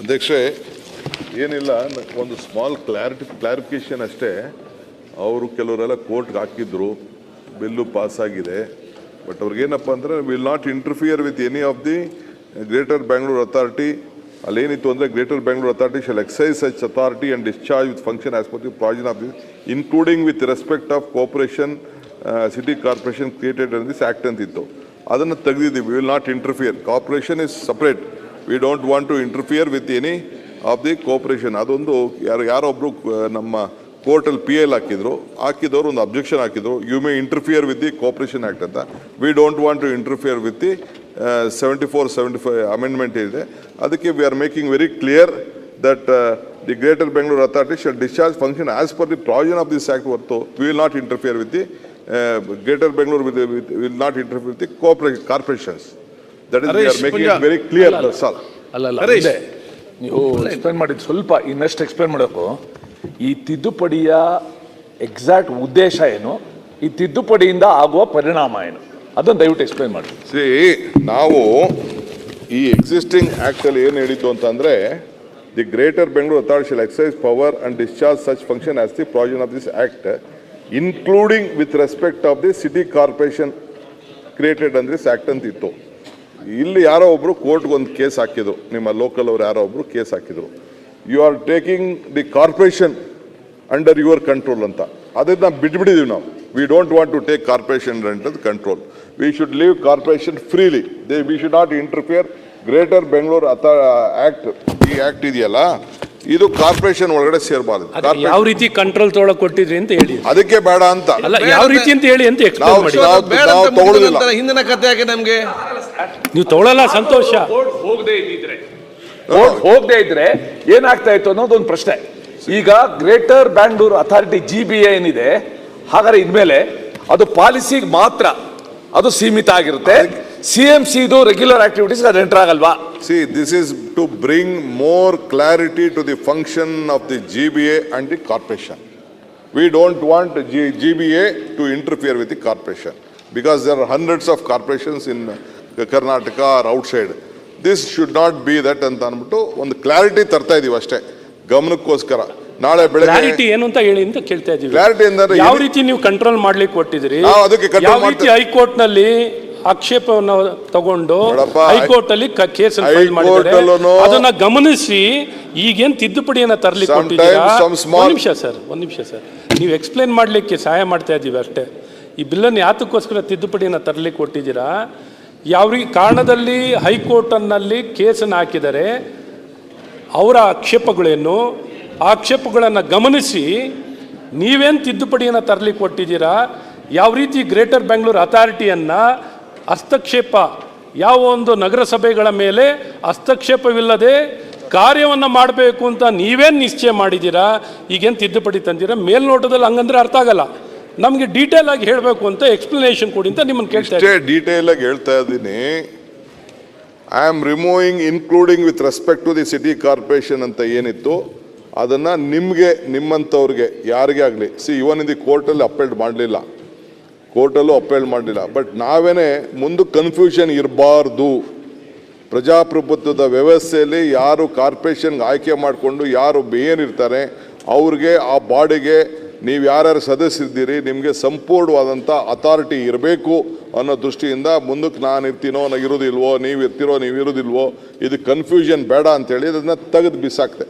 ಅಧ್ಯಕ್ಷೆ, ಏನಿಲ್ಲ, ಒಂದು ಸ್ಮಾಲ್ ಕ್ಲಾರಿಟಿ ಕ್ಲಾರಿಫಿಕೇಶನ್ ಅಷ್ಟೇ. ಅವರು ಕೆಲವರೆಲ್ಲ ಕೋರ್ಟ್ಗೆ ಹಾಕಿದ್ರು, ಬಿಲ್ಲು ಆಗಿದೆ. ಬಟ್ ಅವ್ರಿಗೇನಪ್ಪ ಅಂದರೆ will not interfere with any of the greater Bangalore authority ಅಲ್ಲೇನಿತ್ತು ಅಂದರೆ greater Bangalore authority shall exercise such authority and discharge with function as per the provision of this including with respect of corporation city corporation created this act ಅಂತಿತ್ತು. ಅದನ್ನು ತೆಗೆದಿದ್ದೀವಿ will not interfere corporation is separate we don't want to interfere with any of the corporation ಅದೊಂದು ಯಾರು ಯಾರೊಬ್ಬರು ನಮ್ಮ ಕೋರ್ಟಲ್ಲಿ P L ಹಾಕಿದ್ರು, ಹಾಕಿದವರು ಒಂದು objection ಹಾಕಿದ್ರು. You may interfere with the corporation act ಅಂತ. We don't want to interfere with the seventy four seventy five amendment ಇದೆ. ಅದಕ್ಕೆ we are making very clear that the greater Bengaluru authority shall discharge function as per the provision of this act ಹೊರತು we will not interfere with the greater Bengaluru with will not interfere with the corporate corporations that is we are making it very clear that's all ಅಲ್ಲ ಅಲ್ಲ. ನೀವು explain ಮಾಡಿದ್ದು ಸ್ವಲ್ಪ ಇನ್ನಷ್ಟು explain ಮಾಡಬೇಕು ಈ ತಿದ್ದುಪಡಿಯ exact ಉದ್ದೇಶ ಏನು? ಈ ತಿದ್ದುಪಡಿಯಿಂದ ಆಗುವ ಪರಿಣಾಮ ಏನು? ಅದನ್ನು ದಯವಿಟ್ಟು ಎಕ್ಸ್ಪ್ಲೇನ್ ಮಾಡಿ. ಸಿ ನಾವು ಈ ಎಕ್ಸಿಸ್ಟಿಂಗ್ ಆ್ಯಕ್ಟಲ್ಲಿ ಏನು ಹೇಳಿದ್ದು ಅಂತಂದರೆ the greater Bengaluru authority shall exercise power and discharge such function as the provision of this act including with respect of the city corporation created ಅಂದರೆ ದಿಸ್ ಆ್ಯಕ್ಟ್ ಅಂತ ಇತ್ತು ಇಲ್ಲಿ ಯಾರೋ ಒಬ್ರು ಕೋರ್ಟ್ಗೆ ಒಂದು ಕೇಸ್ ಹಾಕಿದ್ರು. ನಿಮ್ಮ ಲೋಕಲ್ ಅವ್ರು ಯಾರೋ ಒಬ್ರು ಕೇಸ್ ಹಾಕಿದ್ರು. You are taking the corporation under your control ಅಂತ. ಅದನ್ನ ಬಿಟ್ಬಿಟ್ಟಿದೀವಿ ನಾವು. We don't want to take corporation under control we should leave corporation freely they we should not interfere greater Bengaluru ಅಥ ಆಕ್ಟ್ ಈ ಆಕ್ಟ್ ಇದೆಯಲ್ಲ ಇದು corporation ಒಳಗಡೆ ಸೇರಬಾರ್ದು. ಯಾವ ರೀತಿ ಕಂಟ್ರೋಲ್ ತೊಗೊಳಕ್ ಕೊಟ್ಟಿದ್ರಿ ಅಂತ ಹೇಳಿ. ಅದಕ್ಕೆ ಬೇಡ ಅಂತ. ಅಲ್ಲ ಯಾವ ರೀತಿ ಅಂತ ಹೇಳಿ ಅಂತ ನಾವು- ನಾವು- ತಗೊಳ್ಳೋದಿಲ್ಲ. ಹಿಂದಿನ ಕಥೆ ಯಾಕೆ ನಮ್ಗೆ? ನೀವು ತಗೊಳಲ್ಲ ಸಂತೋಷ. ಹೋಗದೆ ಇದ್ದಿದ್ರೆ. ಹೋಗದೆ ಇದ್ರೆ ಏನಾಗ್ತಾ ಇತ್ತು ಅನ್ನೋದೊಂದು ಪ್ರಶ್ನೆ. ಈಗ greater Bangalore authority G B ಏನಿದೆ ಹಾಗಾದ್ರೆ ಇನ್ಮೇಲೆ ಅದು ಪಾಲಿಸಿಗೆ ಮಾತ್ರ ಅದು ಸೀಮಿತ ಆಗಿರುತ್ತೆ. ಸಿ ಎಂ ಸಿ ಇದು ರೆಗ್ಯುಲರ್ ಆಕ್ಟಿವಿಟೀಸ್ ಅದು ಎಂಟರ್ ಆಗಲ್ವಾ? See, this is to bring more clarity to the function of the GBA and the corporation. We don't G B A to interfere with the corporation because there are hundreds of corporations in Karnataka are outside this should not be that ಅಂತ ಅಂದ್ಬಿಟ್ಟು ಒಂದು clarity ತರ್ತಾ ಇದೀವಿ ಅಷ್ಟೇ. ಗಮನಕ್ಕೋಸ್ಕರ. ನಾಳೆ clarity ಬೆಳಗ್ಗೆ ಏನು ಅಂತ ಹೇಳಿ ಅಂತ ಕೇಳ್ತಾ ಇದೀವಿ. ಕ್ಲಾರಿಟಿ ಅಂದ್ರೆ ಯಾವ ರೀತಿ ನೀವು ಕಂಟ್ರೋಲ್ ಮಾಡ್ಲಿಕ್ಕೆ ಕೊಟ್ಟಿದ್ರಿ ನಾವು ಅದಕ್ಕೆ ಯಾವ ರೀತಿ ಮಾಡ್ತೇವೆ. ಹೈಕೋರ್ಟ್ನಲ್ಲಿ ಆಕ್ಷೇಪವನ್ನು ತಗೊಂಡು ಹೈಕೋರ್ಟ್ ಅಲ್ಲಿ ಕೇಸ್ ಫೈಲ್ ಮಾಡಿದ್ದಾರೆ. ಅದನ್ನ ಗಮನಿಸಿ ಈಗೇನ್ ತಿದ್ದುಪಡಿಯನ್ನ ತರ್ಲಿಕ್ಕೆ ಕೊಟ್ಟಿದ್ದೀರಾ? some ನಿಮಿಷ ಸರ್ ಒಂದು ನಿಮಿಷ ಸರ್. ನೀವು ಎಕ್ಸ್ಪ್ಲೇನ್ ಮಾಡಲಿಕ್ಕೆ ಸಹಾಯ ಮಾಡ್ತಾ ಇದ್ದೀವಿ ಅಷ್ಟೇ. ಈ ಬಿಲ್ಲನ್ನು ಯಾತಕ್ಕೋಸ್ಕರ ತಿದ್ದುಪಡಿಯನ್ನು ತರಲಿಕ್ಕೆ ಕೊಟ್ಟಿದ್ದೀರಾ? ಯಾವ ರೀ ಕಾರಣದಲ್ಲಿ ಹೈಕೋರ್ಟನ್ನಲ್ಲಿ ಕೇಸನ್ನು ಹಾಕಿದರೆ ಅವರ ಆಕ್ಷೇಪಗಳೇನು? ಆಕ್ಷೇಪಗಳನ್ನು ಗಮನಿಸಿ ನೀವೇನು ತಿದ್ದುಪಡಿಯನ್ನು ತರಲಿಕ್ಕೆ ಕೊಟ್ಟಿದ್ದೀರಾ ಯಾವ ರೀತಿ ಗ್ರೇಟರ್ ಬೆಂಗಳೂರು ಅಥಾರಿಟಿಯನ್ನು ಹಸ್ತಕ್ಷೇಪ, ಯಾವ ಒಂದು ನಗರಸಭೆಗಳ ಮೇಲೆ ಹಸ್ತಕ್ಷೇಪವಿಲ್ಲದೆ ಕಾರ್ಯವನ್ನು ಮಾಡಬೇಕು ಅಂತ ನೀವೇನು ನಿಶ್ಚಯ ಮಾಡಿದ್ದೀರಾ? ಈಗೇನು ತಿದ್ದುಪಡಿ ತಂದಿರಾ? ಮೇಲ್ನೋಟದಲ್ಲಿ ಹಂಗಂದ್ರೆ ಅರ್ಥ ಆಗಲ್ಲ. ನಮಗೆ ಡೀಟೇಲ್ ಆಗಿ ಹೇಳಬೇಕು ಅಂತ ಎಕ್ಸ್ಪ್ಲನೇಷನ್ ಕೊಡಿ ಅಂತ ನಿಮ್ಮನ್ನು ಕೇಳ್ತಾ ಡೀಟೇಲ್ ಆಗಿ ಹೇಳ್ತಾ ಇದ್ದೀನಿ. I am removing including with respect to the city corporation ಅಂತ ಏನಿತ್ತು ಅದನ್ನು ನಿಮಗೆ ನಿಮ್ಮಂಥವ್ರಿಗೆ ಯಾರಿಗೇ ಆಗಲಿ. ಸಿ ಇವನ್ ಇದು ಕೋರ್ಟಲ್ಲಿ ಅಪೇಲ್ಡ್ ಮಾಡಲಿಲ್ಲ. ಕೋರ್ಟಲ್ಲೂ ಅಪೇಲ್ಡ್ ಮಾಡಲಿಲ್ಲ. ಬಟ್ ನಾವೇನೇ ಮುಂದೆ ಕನ್ಫ್ಯೂಷನ್ ಇರಬಾರ್ದು. ಪ್ರಜಾಪ್ರಭುತ್ವದ ವ್ಯವಸ್ಥೆಯಲ್ಲಿ ಯಾರು ಕಾರ್ಪೊರೇಷನ್ಗೆ ಆಯ್ಕೆ ಮಾಡಿಕೊಂಡು ಯಾರು ಏನಿರ್ತಾರೆ ಅವ್ರಿಗೆ ಆ ಬಾಡಿಗೆ ನೀವು ಯಾರ್ಯಾರು ಸದಸ್ಯರಿದ್ದೀರಿ, ನಿಮಗೆ ಸಂಪೂರ್ಣವಾದಂಥ ಅಥಾರಿಟಿ ಇರಬೇಕು ಅನ್ನೋ ದೃಷ್ಟಿಯಿಂದ ಮುಂದಕ್ಕೆ ನಾನು ಇರ್ತೀನೋ ನಾನು ಇರೋದಿಲ್ವೋ, ನೀವು ಇರ್ತೀರೋ, ನೀವು ಇರೋದಿಲ್ವೋ, ಇದು ಕನ್ಫ್ಯೂಷನ್ ಬೇಡ ಅಂತೇಳಿ ಅದನ್ನು ತೆಗೆದು ಬಿಸಾಕ್ತೆ.